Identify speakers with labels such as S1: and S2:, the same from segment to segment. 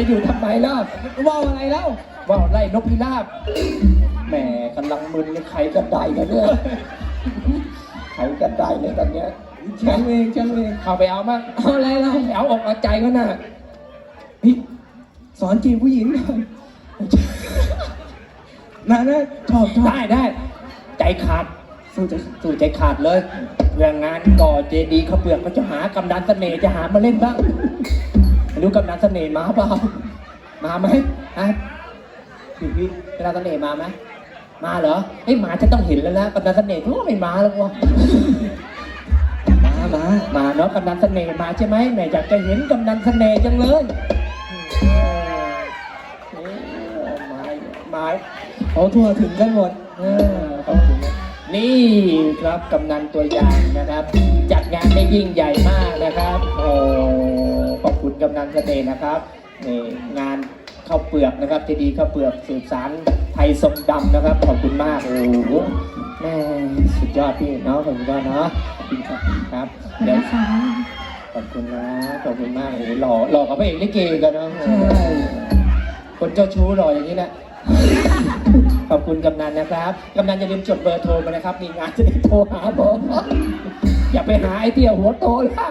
S1: จะอยู่ทำไมล่ะ
S2: ว่าวอะไรแล้ว
S1: ว่าวไล่นกพิราบแหมกำลังมึนเลยใครกันไดกันเนี่ยใครกันไดเลยตอนเนี้ย
S2: ช่างเองช่างเอง
S1: เข้าไปเอามั่ง
S2: เอาอะไรเรา
S1: เอาอกเอาใจก็น่ะ
S2: พี่สอนจีบผู้หญิงหน่อยนะนะชอบชอบ
S1: ได้ได้ใจขาด
S2: สู้จะ
S1: สู่ใจขาดเลยเรื่องงานก่อเจดีย์เขาเปลือกเขาจะหากำนันเสน่ห์จะหามาเล่นบ้าง ไม่รู้กำนันเสน่ห์มาเปล่า มาไหมฮะพี่พี่กำนันเสน่ห์มาไหมมาเหรอไอ้มาจะต้องเห็นแล้วนะกำนันเสน่ห์ทุกไม่มาแล้ววะ
S2: มามา
S1: มาเนาะกำนันเสน่ห์มาใช่ไหมแหม่อยากจะเห็นกำนันเสน่ห์จังเลยมามา
S2: เขาทั่วถึงกันหมด
S1: เออขอบคุณนี่ครับกำนันตัวอย่างนะครับ จัดงานได้ยิ่งใหญ่มากนะครับโอ้ กำนันเสน่ห์นะครับนี่งานข้าวเปลือกนะครับที่ดีข้าวเปลือกสืบสารไทยทรงดำนะครับ ขอบคุณมากโอ้โหแม่สุดยอดพี่เนาะขอบคุณมากเนาะขอบคุณครับครับเดี๋ยวขอบคุณนะขอบคุณมากโอ้โหหล่อหล่อกับพระเอกลิเกกันเนาะ
S2: ใช่
S1: คนเจ้าชู้หล่ออย่างนี้แหละขอบคุณกำนันนะครับ กำนันอย่าลืมจดเบอร์โทรมานะครับ มีงานจะได้โทรหาผมอย่าไปหาไอ้เตี้ยหัวโตล่ะอะ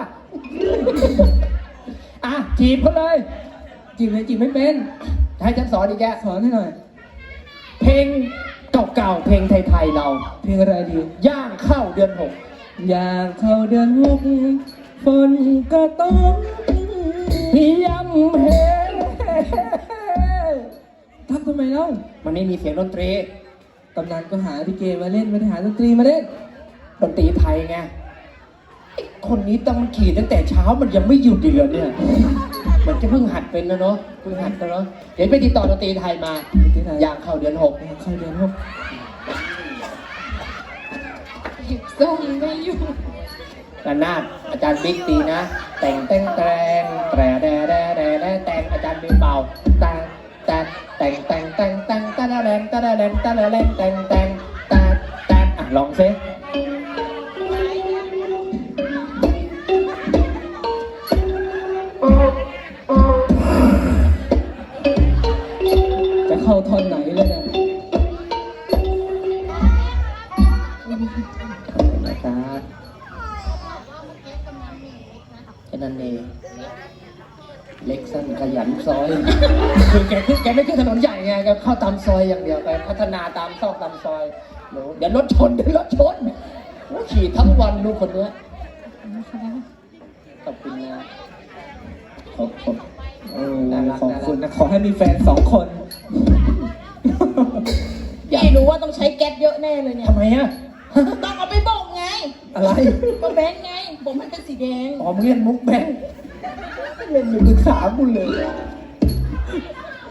S1: จีบเขาเลย
S2: จีบเลยจีบไม่เป็น
S1: ให้ฉันสอนอีกแก
S2: สอนให้หน่อย
S1: เพลงเก่าๆ เพลงไทยๆเรา
S2: เพลงอะไรดี
S1: ย่างเข้าเดือนหก
S2: อยากเข้าเดือนหกฝนก็ต้อง
S1: ยำเพ
S2: ทักทำไมเล่า
S1: มันไม่มีเสียงดนตรี
S2: ตำนานก็หาดิเกมาเล่นไม่ได้หาดนตรีมาเล่น
S1: ดนตรีไทยไงไอ้ คนนี้ต้องมันขี่ตั้งแต่เช้ามันยังไม่หยุดอีกเหรอเนี่ย มันจะเพิ่งหัดเป็นนะเนาะเพิ่งหัดกันเนาะเดี๋ยวไปติดต่อดนตรีไทยมา
S2: ดนตรีไทย
S1: อย่างเข้าเดือนหก
S2: อยากเข้าเดือนหก
S3: ส่งไม่อยู่
S1: ระนาดอาจารย์บิ๊กตีนะ แต่งแต่งแต่งแต่แดแดแดแดแต่งอาจารย์บิ๊กเป่าแต่งแต่งแต่งแต่งแต่งแต่งแต่ละแรงแต่ละแรงแต่ละแรงแต่งแต่งแต่งแต่งอะลองซิ ตามซอยอย่างเดียวไปพัฒนาตามซอกตามซอยโหเดี๋ยวรถชนเดี๋ยวรถชนโอ้ขี่ทั้งวันลูกคนเนี้ยขอบคุณนะ
S2: ขอบขอบเออ
S1: น่ารัก
S2: ขอบคุณนะขอให้มีแฟนสองคน
S3: พี่รู้ว่าต้องใช้แก๊สเยอะแน่เลยเนี่ย
S1: ทำไมอะ
S3: ต้องเอาไปบ่งไง
S1: อะไร
S3: ก็แบงค์ไงผมมันเป็นสีแดง
S1: อ๋อมึงเล่นมุกแบงค์เล่นอยู่ปรึกษากูเลย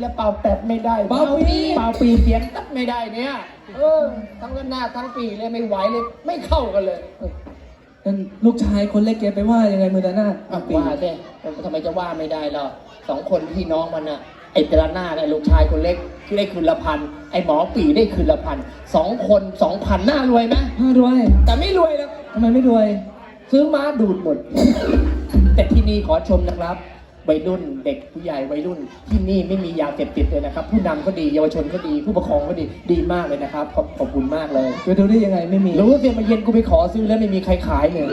S1: แล้วเป่าแตดไม่ได้เป่าปี เป่าปีเสียงตัดไม่ได้เนี่ย เออ ทั้งหน้าทั้งปีเลยไม่ไหวเลยไม่เข้ากันเลย
S2: นั่นลูกชายคนเล็กแกไปว่ายังไงมือดาหน้า
S1: อะว่าเด้ทำไมจะว่าไม่ได้หรอกสองคนพี่น้องมันอะไอ้เจรนาไอ้ลูกชายคนเล็กที่ได้คืนละพันไอ้หมอปีได้คืนละพันสองคนสองพันน่ารวยไหม
S2: ห้ารวย
S1: แต่ไม่รวยนะ
S2: ทำไมไม่รวย
S1: ซื้อม้าดูดหมด แต่ที่นี่ขอชมนะครับ วัยรุ่น เด็กผู้ใหญ่วัยรุ่น ที่นี่ไม่มียาเสพติดเลยนะครับ ผู้นำก็ดีเยาวชนก็ดี ผู้ปกครองก็ดีดีมากเลยนะครับขอบขอบคุณมากเลย
S2: ไปดูได้ยังไงไม่มี
S1: รู้เสียมาเย็นกูไปขอซื้อแล้วไม่มีใครขายเลย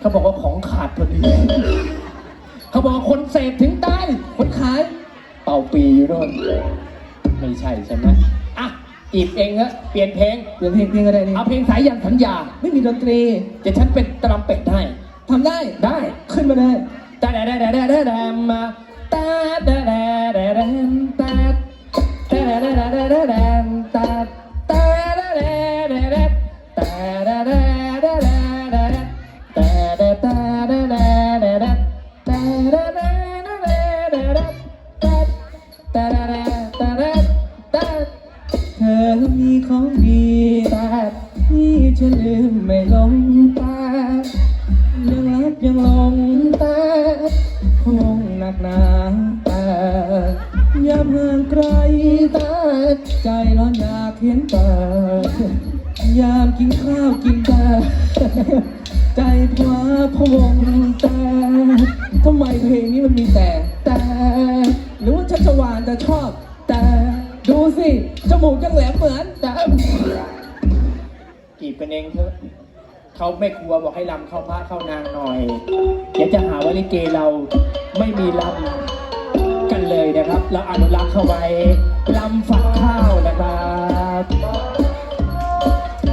S1: เขาบอกว่าของขาดพอดีเขาบอกว่าคนเสพถึงตาย
S2: คนขาย
S1: เป่าปีอยู่โน่นไม่ใช่ใช่ไหมอะจีบเองฮะเปลี่ยนเพลง
S2: เปลี่ยนเพลงเพลงอะไรนี่
S1: เอาเพลงสายยันสัญญา
S2: ไม่มีดนตรี
S1: เดี๋ยวฉันเป็นตรัมเป็ดให้
S2: ทำได้
S1: ได้
S2: ขึ้นมาเลย
S1: เตาดาดาดาดาดาดดมาตาดาดาด
S2: นักหนาแตายามห่างไกลแตาใจร้อนอยากเห็นตายามกินข้าวกินแตาใจพวาพะวงตาทำไมเพลงนี้มันมีแต่ แตาหรือว่าชัชวานจะชอบ แตาดูสิ จมูกยังแหลมเหมือนแตา
S1: จีบกันเองเถอะ เขาไม่ครัวบอกให้ลำเข้าพระเข้านางหน่อยเดี๋ยวจะหาว่าลิเกเราไม่มีลำกันเลยนะครับ เราอนุรักษ์เข้าไว้ลำฝักข้าวนะครับ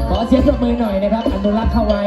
S1: ขอเสียงปรบมือหน่อยนะครับ อนุรักษ์เข้าไว้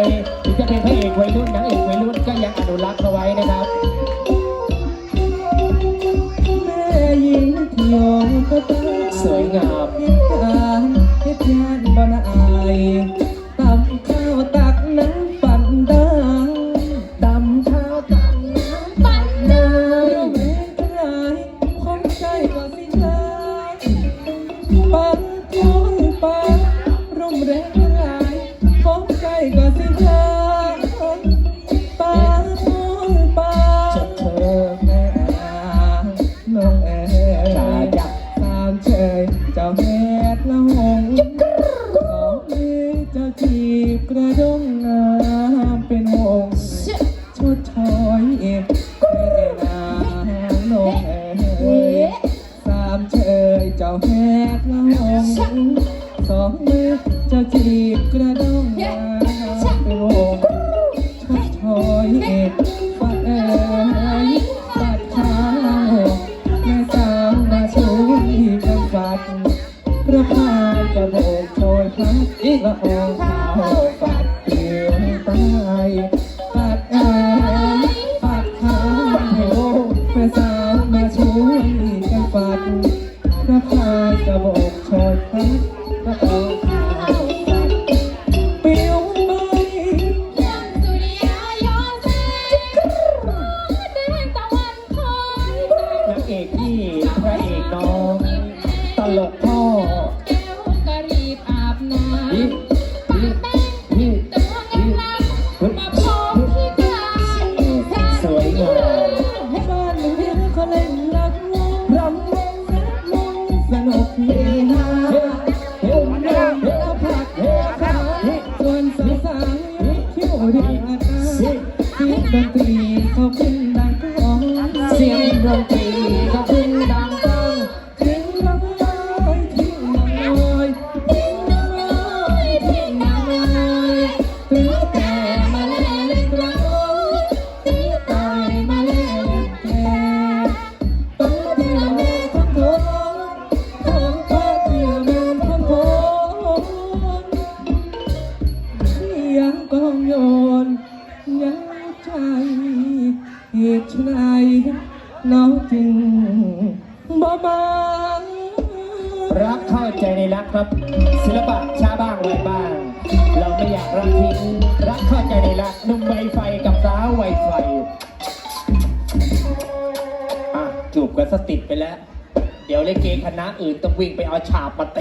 S1: อ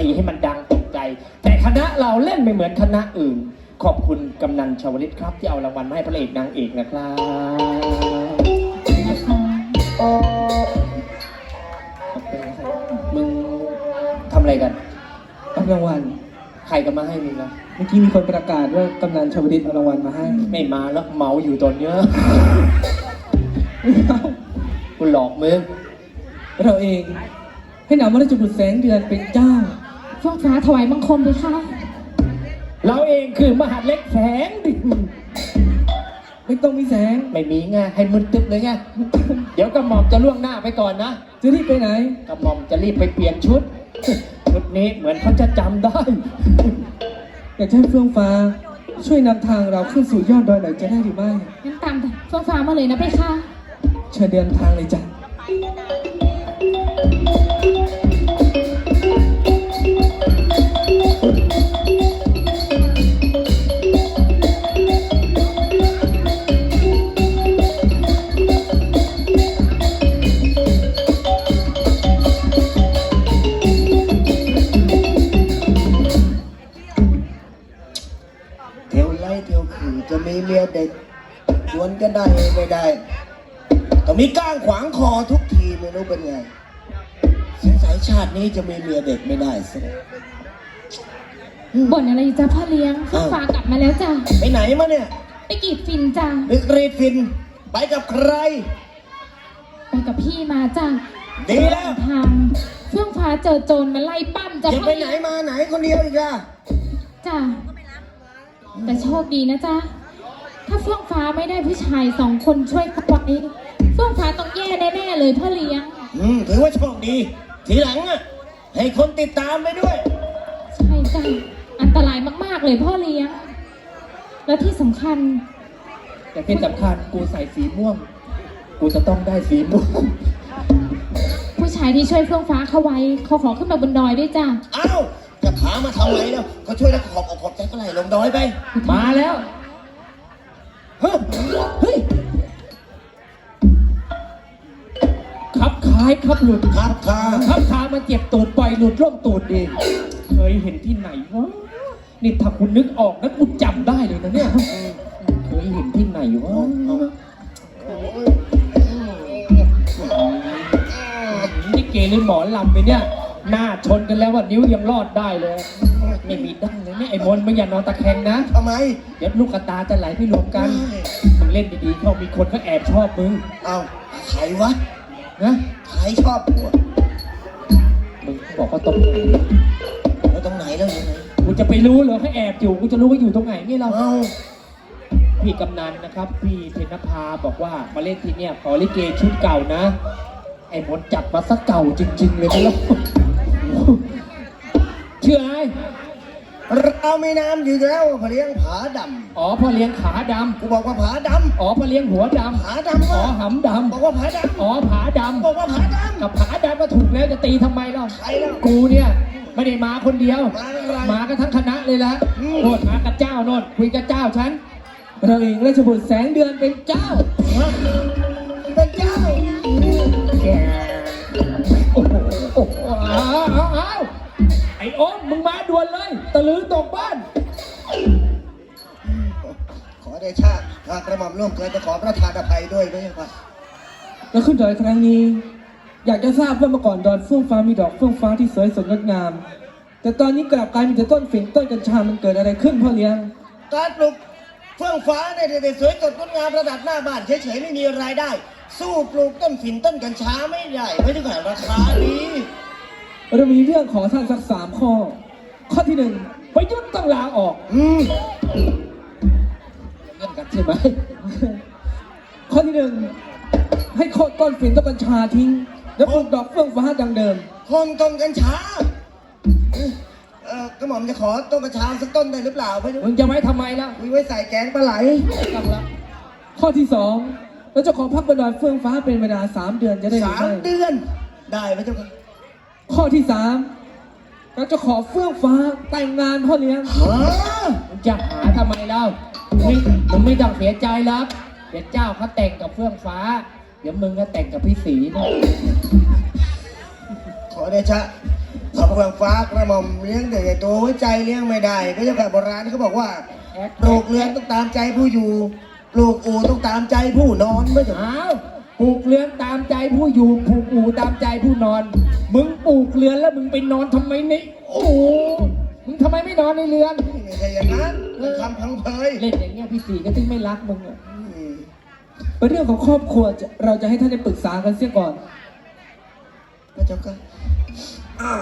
S1: ี
S2: ให้มันดังตกใจ
S1: แต่คณะเราเล่นไม่เหมือนคณะอื่น ขอบคุณกำนันชาวลิตครับ ที่เอารางวัลมาให้พระเอกนางเอกนะครับมึงทำอะไรกัน
S2: รับรางวัล
S1: ใครก็มาให้มึงนะ
S2: เมื่อกี้มีคนประกาศว่ากำนันชวลิตเอารางวัลมาให้
S1: ไม่มาแล้วเมาอยู่ตอนเนี้ยกูหลอกมึง
S2: เราเอง ให้นามว่าราชบุตรแสงเดือนเป็นเจ้า
S3: ฟ้าฟ้าถวายบังคมเลยค่ะ
S1: เราเองคือมหาดเล็กแสงดิน
S2: ไม่ต้องมีแสง
S1: ไม่มีไงให้มึนตึ๊บเลยไง เดี๋ยวกระหม่อมจะล่วงหน้าไปก่อนนะ
S2: จะรีบไปไหน
S1: กระหม่อมจะรีบไปเปลี่ยนชุด ชุดนี้เหมือนเขาจะจำได้
S2: อยากจะให้เฟื่องฟ้า ช่วยนำทางเราขึ้นสู่ยอดดอยหน่อยจะได้หรือไม่
S3: งั้นตามฟ้าฟ้ามาเลยนะเพคะ
S2: ชิญเดินทางเลยจ้ะ
S4: เมียเด็กชวนก็ได้ไม่ได้ต้องมีก้างขวางคอทุกทีไม่รู้เป็นไงสงสัยชาตินี้จะมีเมียเด็กไม่ได้สิ
S3: บ่นอะไรอยู่จ้าพ่อเลี้ยงเฟื่องฟ้ากลับมาแล้วจ้า
S4: ไปไหนมาเนี่ย
S3: ไปกรีดฟินจ้า
S4: ไปกรีดฟิน ไปกับใคร
S3: ไปกับพี่มาจ้า
S4: ดีแล้ว
S3: ทางเฟื่องฟ้าเจอโจรมาไล่ปั้มจ้า
S4: จะ
S3: พ่
S4: ไป
S3: อ
S4: ไหน
S3: เลี้ยง
S4: มาไหนคนเดียวอีกอะ
S3: จ้าแต่โชคดีนะจ้า ถ้าเฟื่องฟ้าไม่ได้ผู้ชายสองคนช่วยเขาไว้เฟื่องฟ้าต้องแย่แน่ๆเลยพ่อเลี้ยง
S4: อืมถือว่าโชคดี ทีหลังอะให้คนติดตามไปด้วย
S3: ใช่จ้าอันตรายมากๆเลยพ่อเลี้ยง แล้วที่สำคัญ
S1: แต่ที่สำคัญกูใส่สีม่วง กูจะต้องได้สีม่วง
S3: ผู้ชายที่ช่วยเฟื่องฟ้าเขาไว้เขาขอขึ้นมาบนดอยด้วยจ้า
S4: อ้าว จะถามมาทำไมแล้วก็ช่วยแล้วก็ขอบอกขอบใจก็ไหลลงดอยไป
S1: มาแล้ว
S4: เฮ้ยเฮ้ย
S1: ครับคล้ายครับหลุด
S4: ครับค่ะ
S1: ครับขามันเจ็บตูดปล่อยหลุดร่วมตูดเอง เคยเห็นที่ไหนวะ นี่ถ้าคุณนึกออกนะกูจำได้เลยนะเนี่ย เคยเห็นที่ไหนวะนี่เกหรือหมอลำไปเนี่ย หน้าชนกันแล้วว่านิ้วยังรอดได้เลย ไม่มีดั้งเลยเนี่ยไอ้มนต์มึงอย่านอนตะแคงนะ
S4: ทำไม
S1: เดี๋ยวลูกกระตาจะไหลไปรวมกัน มึงเล่นดีๆเขามีคนเขาแอบชอบมึง
S4: เอาใครวะ
S1: นะ
S4: ใครชอบกู
S1: มึงบอกว่าตรงไหน
S4: แล้วตรงไหนแล้วยังไง
S1: กูจะไปรู้เหรอเขาแอบอยู่กูจะรู้ว่าอยู่ตรงไหนนี่เรา
S4: เอา
S1: พี่กำนันนะครับ พี่เพญนภาบอกว่ามาเล่นที่เนี่ยขอลิเกชุดเก่านะ ไอ้มดจัดมาสักเก่าจริง ๆ เลยนะแล้วเชื่อไอ้
S4: เราไม่น้ำอยู่แล้วพะเลี้ยงผาด
S1: อ๋อพ่อเลี้ยงขาดำ
S4: กูบอกว่าผาดำ
S1: อ๋อพ่อเลี้ยงหัวดำ
S4: ผาดำำ
S1: อ๋
S4: ก็
S1: อหำด
S4: บอกว่าผาดำ
S1: อ๋อผาดำ
S4: บอกว่าผาดำ
S1: กับผาดำก็ถูกแล้วจะตีทำไมเล่าำ
S4: ใครแล้ว
S1: กูเนี่ยไม่ได้มาคนเดียว
S4: มาอะไร
S1: มากันทั้งคณะเลยละ
S4: อืม
S1: โนดมากับเจ้าโนดคุยกับเจ้าฉัน
S2: เราเองราชบุตรแสงเดือนเป็นเจ้า
S4: เป็นเจ้า
S1: มึงมาด่วนเลยตะลือตกบ้าน
S4: ขอเดชะหากกระหม่อมร่วมเกินจะขอประทานอภัยด้วยด้วยครับ
S2: แล้วขึ้นดอยครั้งนี้ อยากจะทราบว่าเมื่อก่อนดอนเฟื่องฟ้ามีดอกเฟื่องฟ้าที่สวยสดงดงาม แต่ตอนนี้กลับกลายมีแต่ต้นฝิ่นต้นกัญชามันเกิดอะไรขึ้นพ่อเลี้ยง
S4: การปลูกเฟื่องฟ้าเนี่ยเด็ดๆสวยสดงดงามระดับหน้าบ้านเฉยๆไม่มีรายได้ สู้ปลูกต้นฝิ่นต้นกัญชาไม่ได้ไม่ถึงขนาดราคาดี
S2: เรามีเรื่องขอท่านสักสามข้อ ข้อที่หนึ่ง
S1: ประยุทธ์ต้องลาออก
S4: อืม
S1: เรื่องกันใช่ไหม
S2: ข้อที่หนึ่งให้โค่นต้นฝิ่นต้นกัญชาทิ้ง แล้วปลูกดอกเฟื่องฟ้าดังเดิม
S4: คนต้นกัญชาเออกระหม่อมจะขอต้นกัญชาสักต้นได้หรือเปล่าไม่รู้
S1: มึงจะไว้ทำไมล่ะ
S4: มีไว้ใส่แกงปลาไหล
S1: ต้องละ
S2: ข้อที่สองเราจะขอพักบนดอยเฟื่องฟ้าเป็นเวลาสามเดือนจะได้หรือ
S4: สาม
S2: ไม่
S4: เดือน ได้ไหมเจ้าค่ะ
S2: ข้อที่สาม เราจะขอเฟื่องฟ้าแต่งงานพ่อเลี้ยง
S4: ฮะ
S1: มึงจะหาทำไมเล่ามึงมึงไม่ต้องเสียใจหรอกเดี๋ยวเจ้าเขาแต่งกับเฟื่องฟ้า เดี๋ยวมึงก็แต่งกับพี่สีนะ
S4: ขอเดชะขอพระเฟืองฟ้ากระหม่อมเลี้ยงแต่ตัวไว้ใจเลี้ยงไม่ได้ก็จะแบบโบราณเขาบอกว่า
S1: แอด
S4: ปลูกเรือนต้องตามใจผู้อยู่ ปลูกอู่ต้องตามใจผู้นอนไม่ถูก
S1: อ้าว ปลูกเรือนตามใจผู้อยู่ปลูกอู่ตามใจผู้นอน มึงปลูกเรือนแล้วมึงไปนอนทำไมในโอ้โหมึงทำไมไม่นอนในเรือน
S4: ไม่ใช่อย่างนั้นเป็นคำพังเพย
S1: เล่นอย่างเงี้ยพี่สีก็ถึงไม่รักมึงอะ
S4: อืม
S2: เป็นเรื่องของครอบครัวจะเราจะให้ท่านได้ปรึกษากันเสียก่อน
S4: พระเจ้าค่ะอ่า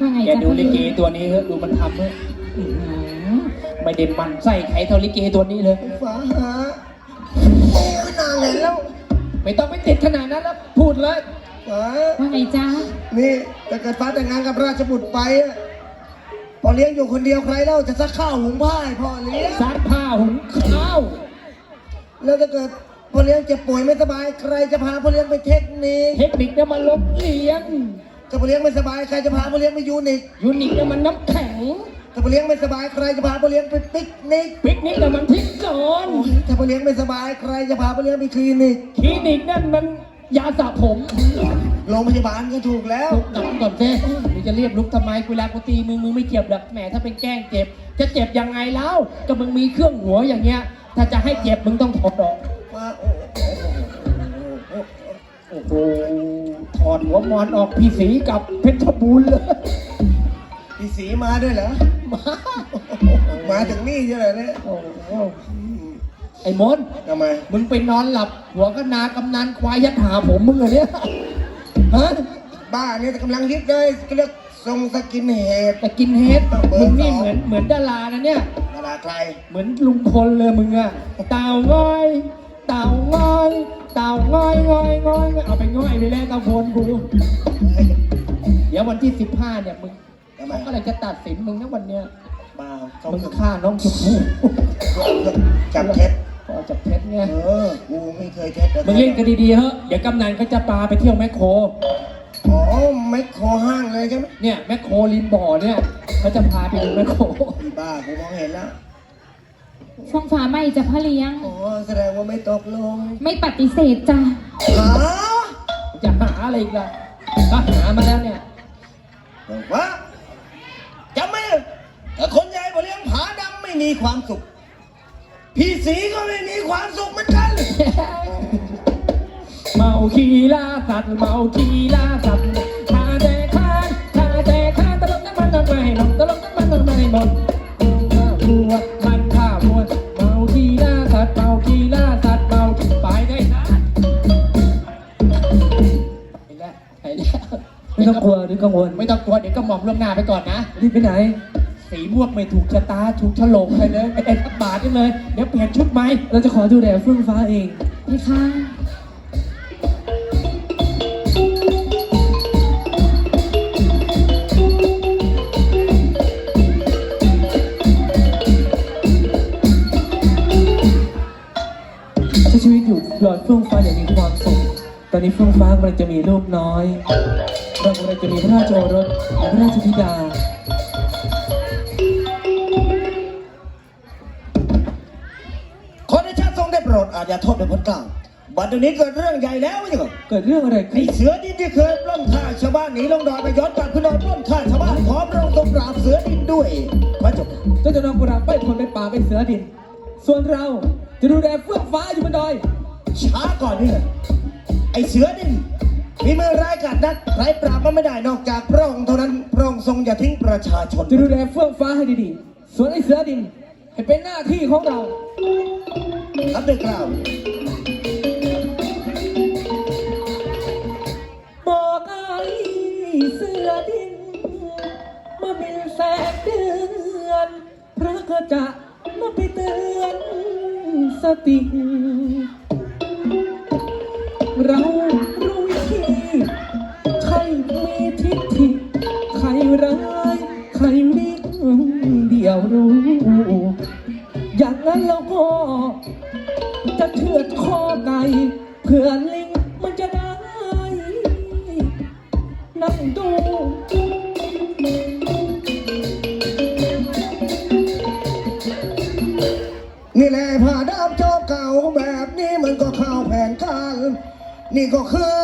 S3: ว่าไง
S1: แก
S3: จ้า
S1: ดูลิเกตัวนี้เถอะดูมันทำเถอะอื้อหือไม่ได้มันไส้ใครเท่าลิเกตัวนี้เลย
S4: ฟ้าหา
S1: ไม่ต้องไปติดขนาดนั้นแล้วพูดเลย
S4: ฟ้า
S3: ว่าไงจ้า
S4: นี่ถ้าเกิดฟ้าแต่งงานกับราชบุตรไปอะพอเลี้ยงอยู่คนเดียวใครเล่าจะซักข้าวหุงผ้าให้พ่อเลี้ยง
S1: ซักผ้าหุงข้าว
S4: แล้วถ้าเกิดพ่อเลี้ยงเจ็บป่วยไม่สบายใครจะพาพ่อเลี้ยงไปเทคนิค
S1: เทคนิคเนี่ยมันลบเลียน
S4: ถ้าพ่อเลี้ยงไม่สบายใครจะพาพ่อเลี้ยงไปยูนิค
S1: ยูนิคเนี่ยมันน้ำแข็ง
S4: ถ้าพ่อเลี้ยงไม่สบายใครจะพาพ่อเลี้ยงไปปิกนิก
S1: ปิกนิกเนี่ยมันพริกสอน
S4: ถ้าพ่อเลี้ยงไม่สบายใครจะพาพ่อเลี้ยงไปคลินิก
S1: คลินิกนั่นมันยาสระผม
S4: โรงพยาบาลก็ถูกแล้ว
S1: ลุกหนังก่อนเจ้มึงจะเรียกลุกทำไมเวลากูตีมึงมึงไม่เจ็บหรอกแหมถ้าเป็นแกล้งเจ็บ จะเจ็บยังไงแล้วก็มึงมีเครื่องหัวอย่างเงี้ย ถ้าจะให้เจ็บมึงต้องถอดออก
S4: ว่าโอ้โห
S1: โอ้โหถอดหัวมอนออกพี่สีกับเพชรบูรณ์เลย
S4: พี่สีมาด้วยเหรอ
S1: มา
S4: มาถึงนี่ใช่ไหมเนี่ย
S1: โอ้โห ไอ้มน
S4: ทำไม
S1: มึงไปนอนหลับ หัวก็นากำนันควายยัดหาผมมึงเหรอเนี่ยฮะ
S4: บ้าเนี่ยกำลังฮิตเลยก็เรียกทรงสกินเฮด
S1: แต่กินเฮด
S4: เบอร์
S1: มึงนี่
S4: สอง
S1: เหมือนเหมือนดารานะเนี่ย
S4: เวลาใคร
S1: เหมือนลุงพลเลยมึงอะเต่าง้อย เต่าง้อย เต่าง้อยง้อยง้อยเอาไปง้อยไปแล้วตาพลกูเดี๋ยววันที่สิบห้าเนี่ยมึง
S4: ทำไม
S1: เขาก็เลยจะตัดสินมึงนะวันเนี้ย
S4: บ้าเขา
S1: มึงฆ่าน้องชมพู่
S4: จับเท็จ
S1: ก็จับเพชรไง
S4: เออ กูไม่เคยเท็จกับ
S1: มึงเล่นกันดีๆเฮ้เดี๋ยวกำนันก็จะปาไปเที่ยวแมคโคร
S4: อ๋อไม่คอห้างเลยใช่ไหม
S1: เนี่ยแมคโครริมบ่อเนี่ยเขาจะพาไปดูแมคโคร
S4: อีบ้า กูมองเห็นแล้ว
S3: ช่วงฟ้าไม่จะพ่อเลี้ยง
S4: อ๋อ แสดงว่าไม่ตกลง
S3: ไม่ปฏิเสธจ้ะ
S4: หา
S1: จะหาอะไรอีกล่ะก็หามาแล้วเนี่ย
S4: บอกว่าจำไหมถ้าคนใหญ่บ่เลี้ยงผาดำไม่มีความสุข พี่สีก็ไม่มีความสุขเหมือนกัน
S1: เมาคีล่าสัตว์เมาคีล่าสัตว์ข้าแต่ข้านข้าแต่ข้านตลกน้ำมันน้ำไม่หนตลกน้ำมันน้ำไม่หมดข้าบัวมันข้าบัวเมาคีล่าสัตว์เมาคีล่าสัตว์เมาไปได้นะไปแล้วไปแล้ว
S2: ไม่ต้องกลัวหรือกังวล
S1: ไม่ต้องกลัวเดี๋ยวก็หมอมล่วงหน้าไปก่อนนะ
S2: รีบไปไหน
S1: สีม่วงไม่ถูกชะตาถูกฉลกไปเลยไม่ได้ทักบาทนี่เลย เดี๋ยวเปลี่ยนชุดไหม
S2: เราจะขอดูแลเฟื่องฟ้าเอง
S3: พี่คะ
S2: ใช้ชีวิตอยู่หลอดเฟื่องฟ้าอย่างมีความสุข ตอนนี้เฟื่องฟ้ากำลังจะมีลูกน้อย เรากำลังจะมีพระราชโอรสและพระราชธิดา
S4: อาจจะโทษในผลกลางบัดเดี๋ยวนี้เกิดเรื่องใหญ่แล้วนี่ก่อน
S2: เกิดเรื่องอะไร
S4: ไอ้
S2: ขึ้น
S4: เสือดินที่เคยปล้นฆ่าชาวบ้านหนีลงดอยไปย้อนกลับขึ้นดอยปล้นฆ่าชาวบ้านพร้อมลงตรงปราบเสือดินด้วยพระเจ้าค่ะ
S2: เจ้าจะนำกุราไปคนไปป่าไปเสือดิน ส่วนเราจะดูแลเฟื่องฟ้าอยู่บนดอย
S4: ช้าก่อนนี่เลยไอ้เสือดินมีมือร้ายกาจนักใครปราบมันไม่ได้นอกจากพระองค์เท่านั้นพระองค์ทรงอย่าทิ้งประชาชน
S2: จะดูแลเฟื่องฟ้าให้ดีๆ ส่วนไอ้เสือดิน ให้เป็นหน้าที่ของเรา
S4: ครับด้วยกล่าว
S2: บอกไอ้เสือดินเมื่อมีแสงเดือน พระก็จะมาไปเตือนสติ นี่
S4: แหละผ้าดาบจอเก่าแบบนี้มันก็เข้าแผนการ นี่ก็คือ